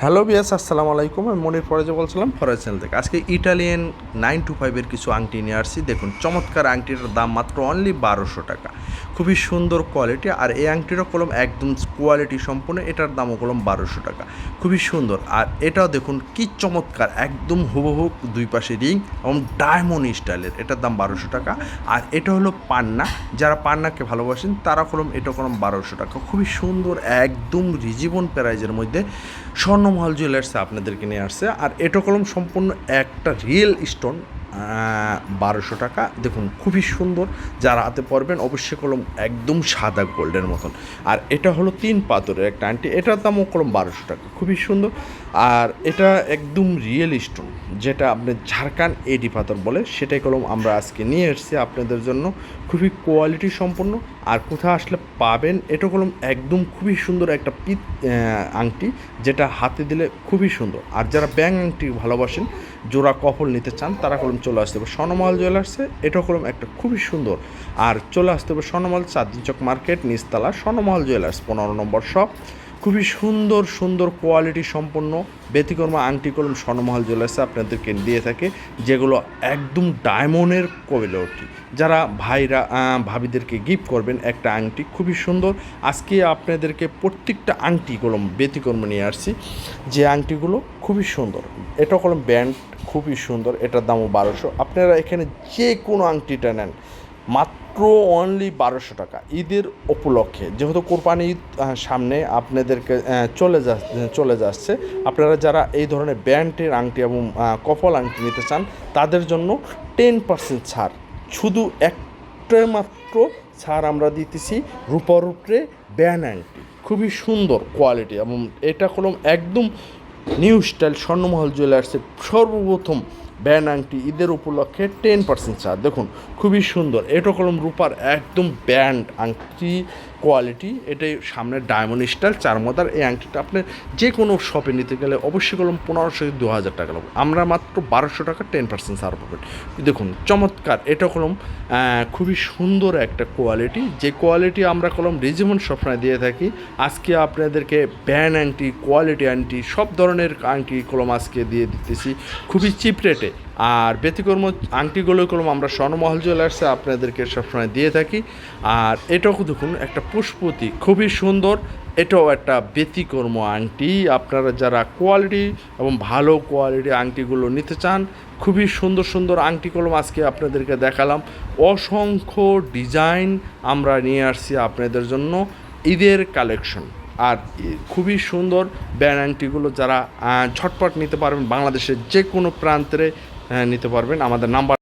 Hello বিয়াস আসসালামু আলাইকুম। আমি মনির ফরাজে বলছিলাম, ফরাজ চ্যানেল থেকে। আজকে ইটালিয়ান নাইন টু ফাইভের কিছু আংটি নিয়ে আসছি। দেখুন, চমৎকার আংটিটার দাম মাত্র অনলি বারোশো টাকা। খুবই সুন্দর কোয়ালিটি আর এই আংটিরও কলম একদম কোয়ালিটি সম্পূর্ণ। এটার দামও কলম বারোশো টাকা। খুবই সুন্দর। আর এটাও দেখুন, কি চমৎকার! একদম হুবহু দুই পাশে রিং এবং ডায়মন্ড স্টাইলের এটার দাম বারোশো টাকা। আর এটা হলো পান্না। যারা পান্নাকে ভালোবাসেন, তারা কলম এটা কলম বারোশো টাকা। খুবই সুন্দর, একদম রিজীবন প্রাইজের মধ্যে। স্বর্ণমহল জুয়েলার্সে আপনাদেরকে নিয়ে আসছে। আর এটা কলম সম্পূর্ণ একটা রিয়েল স্টোন বারোশো টাকা। দেখুন, খুবই সুন্দর। যারা হাতে পরবেন, অবশ্যই কলম একদম সাদা গোল্ডের মতন। আর এটা হলো তিন পাথরের একটা আন্টি এটার দামও কলম বারোশো টাকা। খুবই সুন্দর। আর এটা একদম রিয়েল স্টোন, যেটা আপনি ঝাড়খান এডি পাথর বলে, সেটাই কলম আমরা আজকে নিয়ে এসেছি আপনাদের জন্য। খুবই কোয়ালিটি সম্পন্ন। আর কোথাও আসলে পাবেন, এটা কলম একদম খুবই সুন্দর একটা পিত আংটি, যেটা হাতে দিলে খুবই সুন্দর। আর যারা ব্যাং আংটি ভালোবাসেন জোড়া কফল নিতে চান, তারা কলম চলে আসতে হবে। স্বর্ণমহল জুয়েলার্সে এটা কলম একটা খুবই সুন্দর। আর চলে আসতে হবে স্বর্ণমহল চাঁদিনচক চক মার্কেট, নিচতলা স্বর্ণমহল জুয়েলার্স পনেরো নম্বর শপ খুবই সুন্দর সুন্দর কোয়ালিটি সম্পন্ন ব্যতিকর্মা আংটি কলম স্বর্ণমহল জুয়েলার্সে আপনাদেরকে দিয়ে থাকে, যেগুলো একদম ডায়মন্ডের কোয়ালিটি যারা ভাইরা ভাবিদেরকে গিফট করবেন একটা আংটি, খুবই সুন্দর। আজকে আপনাদেরকে প্রত্যেকটা আংটি কলম ব্যতিকর্ম নিয়ে আসছি। যে আংটিগুলো খুবই সুন্দর। এটা কলম ব্যান্ড খুবই সুন্দর, এটার দামও বারোশো। আপনারা এখানে যে কোনো আংটিটা নেন। মাত্র অনলি বারোশো টাকা। ঈদের উপলক্ষে। যেহেতু কোরবানি ঈদ সামনে আপনাদেরকে চলে যা, চলে যাচ্ছে। আপনারা যারা এই ধরনের ব্যান্ডের আংটি এবং কপাল আংটি নিতে চান, তাদের জন্য টেন পার্সেন্ট ছাড়। শুধু একটা মাত্র ছাড় আমরা দিতেছি রূপার উপরে ব্যান আংটি। খুবই সুন্দর কোয়ালিটি এবং এটা কলম একদম নিউ স্টাইল স্বর্ণমহল জুয়েলার্সের সর্বপ্রথম ব্যান আংটি ঈদের উপলক্ষে টেন পার্সেন্ট ছাড়। দেখুন, খুবই সুন্দর। এটা কলম রূপার একদম ব্যান্ড আংটি কোয়ালিটি এটাই সামনে ডায়মন্ড স্টাইল চার মদার এই আংটিটা আপনি যে কোনো শপে নিতে গেলে অবশ্যই কলম পনেরোশো দু হাজার টাকা লাগবে। আমরা মাত্র বারোশো টাকা টেন পার্সেন্ট ছাড় পাবেন। দেখুন, চমৎকার, এটা কলম খুবই সুন্দর একটা কোয়ালিটি যে কোয়ালিটি আমরা কলম রিজিমন সবসময় দিয়ে থাকি, আজকে আপনাদেরকে ব্যান আংটি কোয়ালিটি আংটি, সব ধরনের আংটি কলম আজকে দিয়ে দিতেছি, খুবই চিপ রেটে আর ব্যতিকর্ম আংটিগুলো কলম আমরা স্বর্ণমহল জুয়েলার্সে আপনাদেরকে সবসময় দিয়ে থাকি। আর এটাও দেখুন একটা পুষ্পতি খুবই সুন্দর এটাও একটা ব্যতিকর্ম আংটি। আপনারা যারা কোয়ালিটি এবং ভালো কোয়ালিটি আংটিগুলো নিতে চান খুবই সুন্দর সুন্দর আংটি কলম আজকে আপনাদেরকে দেখালাম। অসংখ্য ডিজাইন আমরা নিয়ে আসছি আপনাদের জন্য ঈদের কালেকশন। আর খুবই সুন্দর ব্যান আংটিগুলো যারা আহ, ঝটপট নিতে পারবেন বাংলাদেশের যে কোনো প্রান্তে নিতে পারবেন। আমাদের নাম্বার